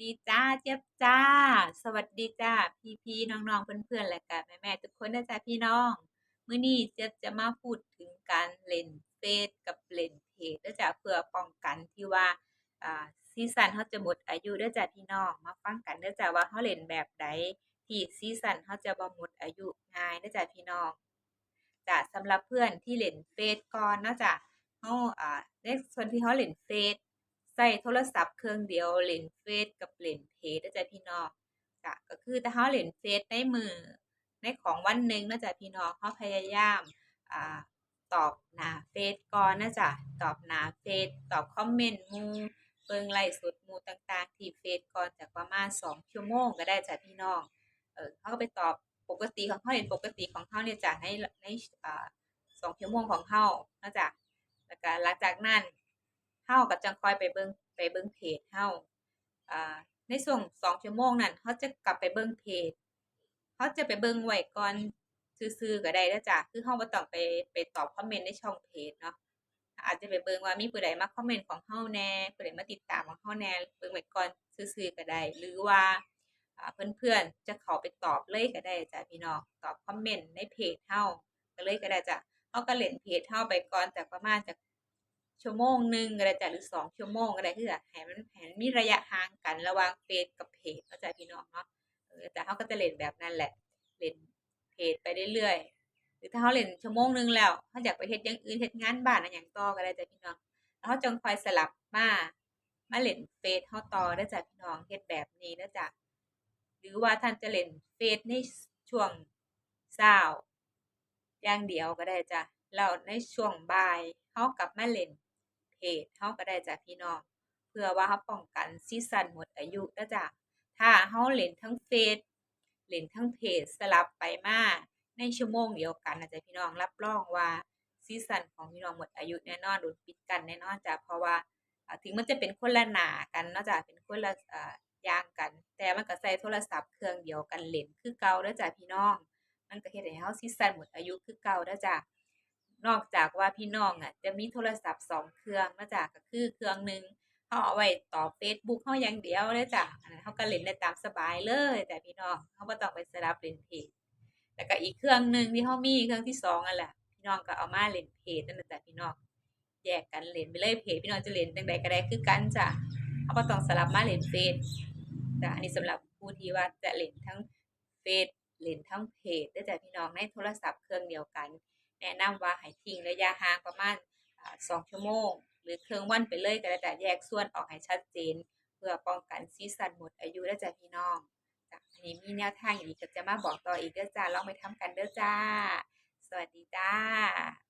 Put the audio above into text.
ดีจ้าเจี๊ยบจ้า สวัสดีจ้าพี่ๆน้องๆเพื่อนๆและก็แม่ๆทุกคนเด้อจ้าพี่น้องมื้อนี้เจี๊ยบจะมาพูดถึงการเล่นเฟซกับเล่นเพจเด้อจ้าเพื่อป้องกันที่ว่าอ่าซีซันเราจะหมดอายุเด้อจ้าพี่น้องมาฟังกันเด้อจ้าว่าเราเล่นแบบใดที่ซีซันเราจะบ่หมดอายุง่ายเด้อจ้าพี่น้องจ้าสำหรับเพื่อนที่เล่นเฟซก่อนเนะจ้าเราอ่าในส่วนที่เราเล่นเฟซ ใช้โทรศัพท์เครื่องเดียวเล่นเฟซกับเล่นเพจเด้อจ้ะพี่น้องจ้ะก็คือถ้าเราเล่นเฟซในมือในของวันหนึ่งนะจ้ะพี่น้องเราพยายามอ่าตอบหน้าเฟซก่อนนะจ้ะตอบหน้าเฟซตอบคอมเมนต์มูเบิ่งไลฟ์สดมูต่างๆ ที่เฟซก่อนจักประมาณ2ชั่วโมงก็ได้จ้ะพี่น้องเออเราก็ไปตอบปกติของเราเล่นปกติของเราเนี่ยจ้ะในในสอ่า2ชั่วโมงของเรานะจ้ะแล้วก็หลังจากนั้น เฮาก็จังค่อยไปเบิ่งไปเบิ่งเพจเฮาอ่าในช่วงชั่วโมงนั้นเราจะกลับไปเบิ่งเพจเราจะไปเบิ่งไว้ก่อนซื่อๆก็ได้เด้อจ้ะคือเราบ่ต้องไปไปตอบคอมเมนต์ในช่องเพจเนาะอาจจะไปเบิ่งว่ามีผู้ใดมาคอมเมนต์ของเราแน่ผู้ใดมาติดตามของเราแน่เบิ่งไว้ก่อนซื่อๆก็ได้ หรือว่าอ่าเพื่อนๆจะเข้าไปตอบเลยก็ได้จ้ะพี่น้องตอบคอมเมนต์ในเพจเราก็เลยก็ได้จ้ะเราก็เล่นเพจเราไปก่อนจักประมาณจัก ชั่วโมงหนึ่งก็ได้จ้ะหรือ2ชั่วโมงก็ได้คือให้มันให้มันมีระยะห่างกันระหว่างเฟซกับเพจเนาะจ้ะพี่น้องเนาะเออแต่เราก็จะเล่นแบบนั้นแหละเล่นเพจไปเรื่อยๆหรือถ้าเราเล่นชั่วโมงหนึ่งแล้วเราอยากไปเฮ็ดอย่างอื่นเฮ็ดงานบ้านอะหยังต่อก็ได้จ้ะพี่น้องแล้วเราจงคอยสลับมามาเล่นเฟซเราต่อเด้จ้ะพี่น้องเฮ็ดแบบนี้เด้อจ้ะหรือว่าท่านจะเล่นเฟซในช่วงเช้าอย่างเดียวก็ได้จ้ะแล้วในช่วงบ่ายเรากลับมาเล่น เพจเราก็ได้จ้ะพี่น้อง เพื่อว่าเราป้องกันซีซันหมดอายุเด้อจ้ะถ้าเราเล่นทั้งเฟซเล่นทั้งเพจสลับไปมาในชั่วโมงเดียวกันนะจ้ะพี่น้องรับรองว่าซีซันของพี่น้องหมดอายุแน่นอนโดนปิดกันแน่นอนจ้ะเพราะว่าถึงมันจะเป็นคนละหน้ากันเนาะจ้ะเป็นคนละอย่างกัน แต่มันก็ใช้โทรศัพท์เครื่องเดียวกันเล่นคือเก่าเด้อจ้ะพี่น้อง มันก็เฮ็ดให้เราซีซันหมดอายุคือเก่าเด้อจ้ะ นอกจากว่าพี่น้องอะจะมีโทรศัพท์2เครื่องเนาจ้ะก็คือเครื่องหนึ่งเราเอาไว้ต่อเฟซบุ๊กเราอย่างเดียวเด้อจ้ะเราก็เล่นได้ตามสบายเลยจ้ะพี่น้องเราบ่ต้องไปสลับเล่นเพจแล้วก็อีกเครื่องหนึ่งที่เรามีเครื่องที่2นั่นแหละพี่น้องก็เอามาเล่นเพจนั่นน่ะจ้ะพี่น้องแยกกันเล่นไปเลยเพจพี่น้องจะเล่นจั่งใดก็ได้คือกันจ้ะเราบ่ต้องสลับมาเล่นเฟซจ้ะอันนี้สำหรับผู้ที่ว่าจะเล่นทั้งเฟซเล่นทั้งเพจเด้อจ้ะพี่น้องในโทรศัพท์เครื่องเดียวกัน แนะนำว่าให้ทิ้งระยะห่างประมาณสองชั่วโมง หรือครึ่งวันไปเลยก็ได้แต่แยกส่วนออกให้ชัดเจน เพื่อป้องกันซีสันหมดอายุเด้อจ้ะพี่น้องจากอันนี้มีแนวทางอีกก็จะมาบอกต่ออีกเด้อจ้าลองไปทำกันเด้อจ้า สวัสดีจ้า